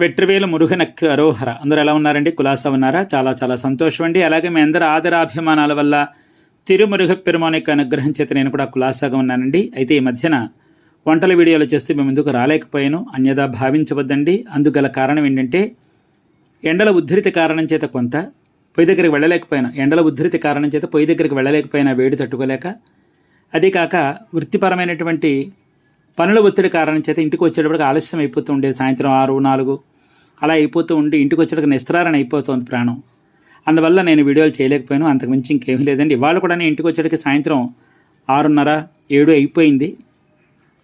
వెట్రివేలు మురుగనక్ అరోహర. అందరూ ఎలా ఉన్నారండి? కులాసా ఉన్నారా? చాలా చాలా సంతోషం అండి. అలాగే మీ అందరి ఆదరాభిమానాల వల్ల తిరుమురుగ పెరుమాన్ యొక్క అనుగ్రహం చేత నేను కూడా కులాసాగా ఉన్నానండి. అయితే ఈ మధ్యన వంటల వీడియోలు చేస్తే మేము ముందుకు రాలేకపోయాను? అన్యదా భావించవద్దండి. అందుగల కారణం ఏంటంటే ఎండల ఉద్ధృతి కారణం చేత కొంత పొయ్యి దగ్గరికి వెళ్ళలేకపోయినా. ఎండల ఉద్ధృతి కారణం చేత పొయ్యి దగ్గరికి వెళ్ళలేకపోయినా వేడి తట్టుకోలేక అదే కాక వృత్తిపరమైనటువంటి పనుల ఒత్తిడి కారణం చేత ఇంటికి వచ్చేటప్పటికి ఆలస్యం అయిపోతూ ఉండేది. సాయంత్రం ఆరు నాలుగు అలా అయిపోతూ ఉండి ఇంటికి వచ్చేటప్పుడు నిస్త్రారణ అయిపోతుంది ప్రాణం. అందువల్ల నేను వీడియోలు చేయలేకపోయాను అంతకుమించి ఇంకేమీ లేదండి. ఇవాళ కూడా నేను ఇంటికి వచ్చేటికి సాయంత్రం ఆరున్నర ఏడు అయిపోయింది.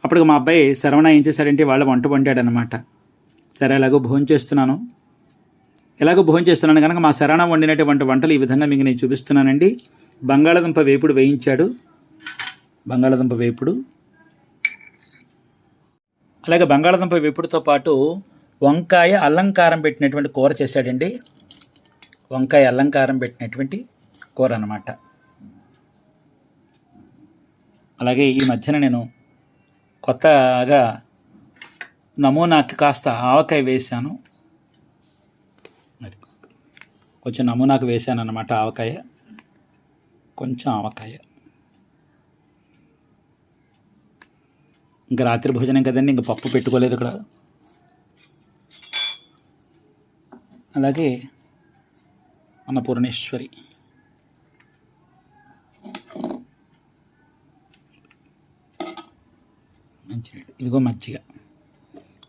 అప్పటికి మా అబ్బాయి శరవణ ఏం చేశాడంటే వాళ్ళ వంట వండాడనమాట సరే ఎలాగో భోజనం చేస్తున్నాను. ఎలాగో భోజనం చేస్తున్నాను కనుక మా శరవణ వండినటువంటి వంటలు ఈ విధంగా మీకు నేను చూపిస్తున్నానండి. బంగాళాదుంప వేపుడు వేయించాడు. బంగాళాదుంప వేపుడు. అలాగే బంగాళాదుంప వేపుడుతో పాటు వంకాయ అలంకారం పెట్టినటువంటి కూర చేశాడండి. వంకాయ అలంకారం పెట్టినటువంటి కూర అనమాట అలాగే ఈ మధ్యన నేను కొత్తగా నమూనాకి కాస్త ఆవకాయ వేశాను. మరి కొంచెం నమూనాకు వేశాను అన్నమాట ఆవకాయ. కొంచెం ఆవకాయ. ఇంకా రాత్రి భోజనం కదండి ఇంకా పప్పు పెట్టుకోలేదు ఇక్కడ. అలాగే అన్నపూర్ణేశ్వరి. మంచినీళ్ళు ఇదిగో మజ్జిగ.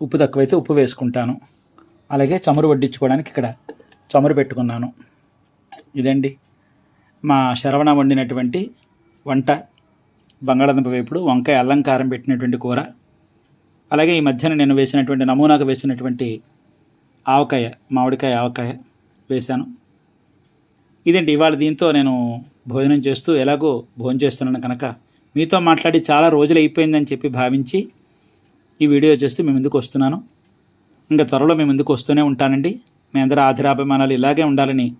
ఉప్పు తక్కువైతే ఉప్పు వేసుకుంటాను. అలాగే చమురు వడ్డించుకోవడానికి ఇక్కడ చమురు పెట్టుకున్నాను. ఇదండి. మా శరవణ వండినటువంటి వంట. బంగాళాదుంప వేపుడు వంకాయ అలంకారం పెట్టినటువంటి కూర. అలాగే ఈ మధ్యన నేను వేసినటువంటి నమూనాకు వేసినటువంటి ఆవకాయ మామిడికాయ ఆవకాయ వేశాను. ఇదండి ఇవాళ దీంతో నేను భోజనం చేస్తూ ఎలాగో భోజనం చేస్తున్నాను కనుక మీతో మాట్లాడి చాలా రోజులు అయిపోయిందని చెప్పి భావించి ఈ వీడియో చేస్తూ మేము ముందుకు వస్తున్నాను. ఇంకా త్వరలో మేము ముందుకు వస్తూనే ఉంటానండి. మీ అందరి ఆధిరాభిమానాలు ఇలాగే ఉండాలని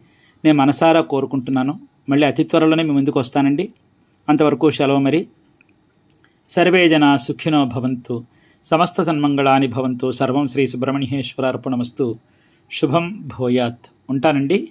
నేను మనసారా కోరుకుంటున్నాను. మళ్ళీ అతి త్వరలోనే మేము ముందుకు వస్తానండి. అంతవరకు సెలవు మరి. సర్వే జన సుఖినో భవంతు. సమస్త సన్మంగళాని భవంతు. సర్వం శ్రీ సుబ్రహ్మణ్యేశ్వరార్పణమస్తు. శుభం భూయాత్. ఉంటానండి.